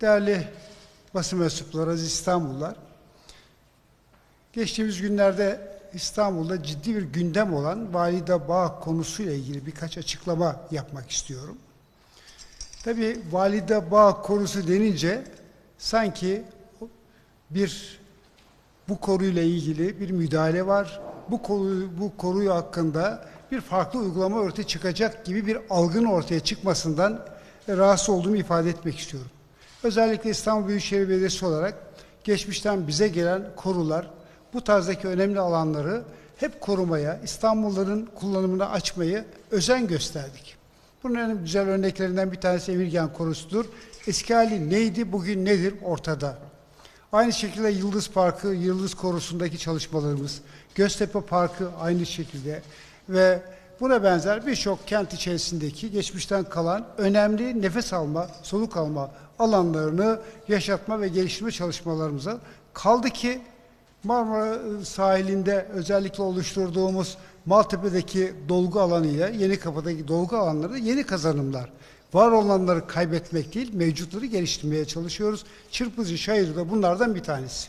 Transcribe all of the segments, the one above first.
Değerli basın mensupları, aziz İstanbullular, geçtiğimiz günlerde İstanbul'da ciddi bir gündem olan valide bağ konusuyla ilgili birkaç açıklama yapmak istiyorum. Tabii valide bağ konusu denince sanki bir bu konuyla ilgili bir müdahale var. Bu konu bu konuyu hakkında bir farklı uygulama ortaya çıkacak gibi bir algının ortaya çıkmasından rahatsız olduğumu ifade etmek istiyorum. Özellikle İstanbul Büyükşehir Belediyesi olarak geçmişten bize gelen konular, bu tarzdaki önemli alanları hep korumaya, İstanbulluların kullanımına açmayı özen gösterdik. Bunun en güzel örneklerinden bir tanesi Emirgan konusudur. Eski hali neydi, bugün nedir ortada. Aynı şekilde Yıldız Parkı, Yıldız Korusu'ndaki çalışmalarımız, Göztepe Parkı aynı şekilde ve buna benzer birçok kent içerisindeki geçmişten kalan önemli nefes alma, soluk alma alanlarını yaşatma ve geliştirme çalışmalarımıza kaldı ki Marmara sahilinde özellikle oluşturduğumuz Maltepe'deki dolgu alanıyla Yeni Kapı'daki dolgu alanları yeni kazanımlar. Var olanları kaybetmek değil, mevcutları geliştirmeye çalışıyoruz. Çırpıcı şair da bunlardan bir tanesi.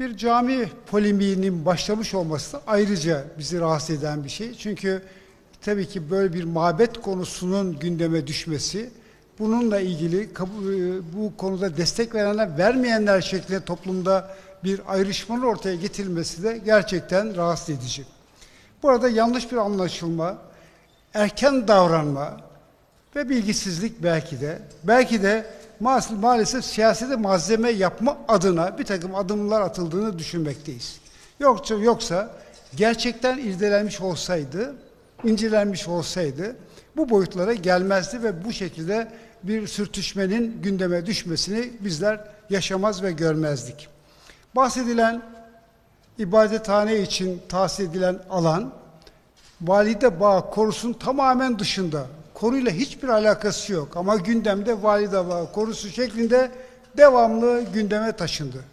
Bir cami polemiğinin başlamış olması da ayrıca bizi rahatsız eden bir şey. Çünkü tabii ki böyle bir mabet konusunun gündeme düşmesi, bununla ilgili bu konuda destek verenler, vermeyenler şeklinde toplumda bir ayrışmanın ortaya getirilmesi de gerçekten rahatsız edici. Bu arada yanlış bir anlaşılma, erken davranma ve bilgisizlik belki de, belki de maalesef siyasete malzeme yapma adına bir takım adımlar atıldığını düşünmekteyiz. Yoksa, yoksa gerçekten irdelenmiş olsaydı, incelenmiş olsaydı bu boyutlara gelmezdi ve bu şekilde bir sürtüşmenin gündeme düşmesini bizler yaşamaz ve görmezdik. Bahsedilen ibadethane için tahsis edilen alan valide bağ korusunun tamamen dışında. Konuyla hiçbir alakası yok ama gündemde valide bağ korusu şeklinde devamlı gündeme taşındı.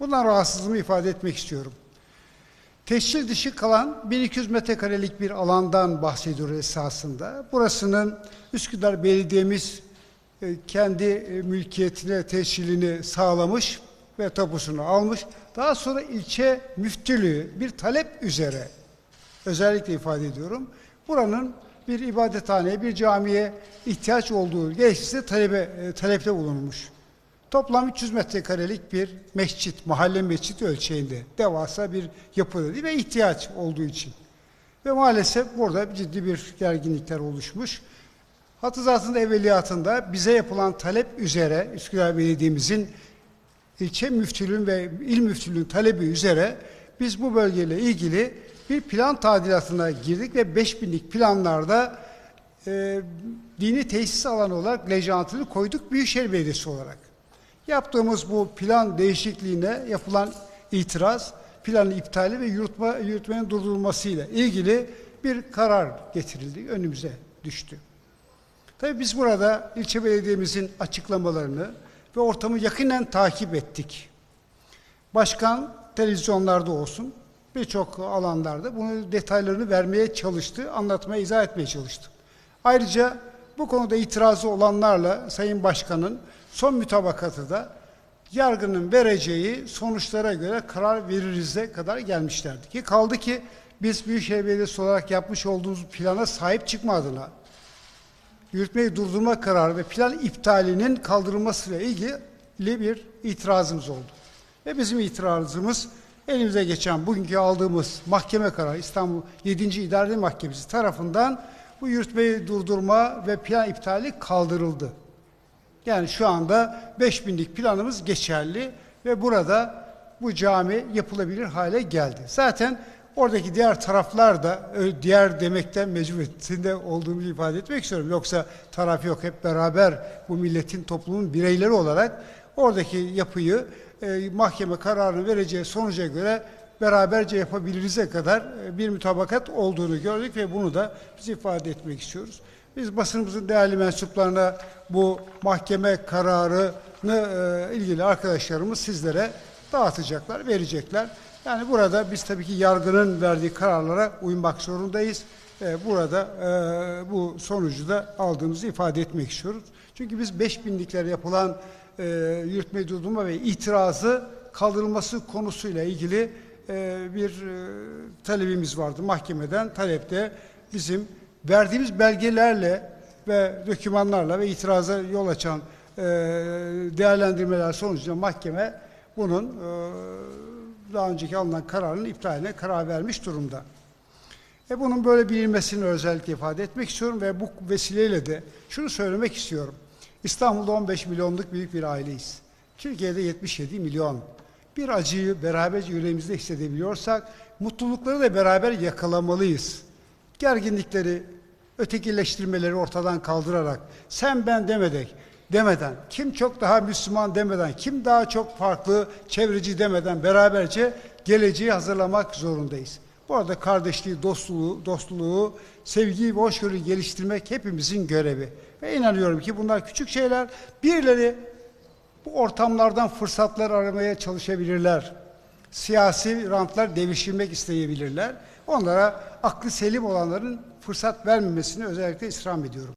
Bundan rahatsızlığımı ifade etmek istiyorum. Teşkil dışı kalan 1200 metrekarelik bir alandan bahsediyoruz esasında. Burasının Üsküdar Belediye'miz kendi e, mülkiyetine teşkilini sağlamış ve tapusunu almış. Daha sonra ilçe müftülüğü bir talep üzere özellikle ifade ediyorum. Buranın bir ibadethaneye, bir camiye ihtiyaç olduğu gerekçesi talebe, e, talepte bulunmuş. Toplam 300 metrekarelik bir mescit, mahalle mescit ölçeğinde devasa bir yapı dedi ve ihtiyaç olduğu için. Ve maalesef burada ciddi bir gerginlikler oluşmuş. Hatızatında evveliyatında bize yapılan talep üzere Üsküdar Belediye'mizin ilçe müftülüğün ve il müftülüğün talebi üzere biz bu bölgeyle ilgili bir plan tadilatına girdik ve 5000'lik planlarda e, dini tesis alanı olarak lejantını koyduk Büyükşehir Belediyesi olarak. Yaptığımız bu plan değişikliğine yapılan itiraz, planın iptali ve yürütme, yürütmenin durdurulmasıyla ilgili bir karar getirildi, önümüze düştü. Tabii biz burada ilçe belediyemizin açıklamalarını ve ortamı yakinen takip ettik. Başkan televizyonlarda olsun, birçok alanlarda bunu detaylarını vermeye çalıştı, anlatmaya, izah etmeye çalıştı. Ayrıca bu konuda itirazı olanlarla Sayın Başkan'ın son mütabakatı da yargının vereceği sonuçlara göre karar veririze kadar gelmişlerdi. Ki kaldı ki biz Büyükşehir Belediyesi olarak yapmış olduğumuz plana sahip çıkma adına yürütmeyi durdurma kararı ve plan iptalinin kaldırılmasıyla ilgili bir itirazımız oldu. Ve bizim itirazımız elimize geçen bugünkü aldığımız mahkeme kararı İstanbul 7. İdare Mahkemesi tarafından bu yürütmeyi durdurma ve plan iptali kaldırıldı. Yani şu anda 5000'lik planımız geçerli ve burada bu cami yapılabilir hale geldi. Zaten oradaki diğer taraflar da diğer demekten mecburiyetinde olduğumu ifade etmek istiyorum. Yoksa taraf yok hep beraber bu milletin toplumun bireyleri olarak oradaki yapıyı e, mahkeme kararını vereceği sonuca göre beraberce yapabilirize kadar e, bir mütabakat olduğunu gördük ve bunu da biz ifade etmek istiyoruz. Biz basınımızın değerli mensuplarına bu mahkeme kararını e, ilgili arkadaşlarımız sizlere dağıtacaklar, verecekler. Yani burada biz tabii ki yargının verdiği kararlara uymak zorundayız. E, burada e, bu sonucu da aldığımızı ifade etmek istiyoruz. Çünkü biz 5000'liklere yapılan e, yürütme durdurma ve itirazı kaldırılması konusuyla ilgili e, bir e, talebimiz vardı mahkemeden. Talepte bizim verdiğimiz belgelerle ve dokümanlarla ve itiraza yol açan e, değerlendirmeler sonucunda mahkeme bunun e, daha önceki alınan kararın iptaline karar vermiş durumda. E bunun böyle bilinmesini özellikle ifade etmek istiyorum ve bu vesileyle de şunu söylemek istiyorum. İstanbul'da 15 milyonluk büyük bir aileyiz. Türkiye'de 77 milyon. Bir acıyı beraberce yüreğimizde hissedebiliyorsak mutlulukları da beraber yakalamalıyız. Gerginlikleri, ötekileştirmeleri ortadan kaldırarak sen ben demeden, demeden, kim çok daha Müslüman demeden, kim daha çok farklı çevreci demeden beraberce geleceği hazırlamak zorundayız. Bu arada kardeşliği, dostluğu, dostluğu, sevgiyi ve hoşgörüyü geliştirmek hepimizin görevi. Ve inanıyorum ki bunlar küçük şeyler. Birileri bu ortamlardan fırsatlar aramaya çalışabilirler. Siyasi rantlar devşirmek isteyebilirler. Onlara aklı selim olanların fırsat vermemesini özellikle istirham ediyorum.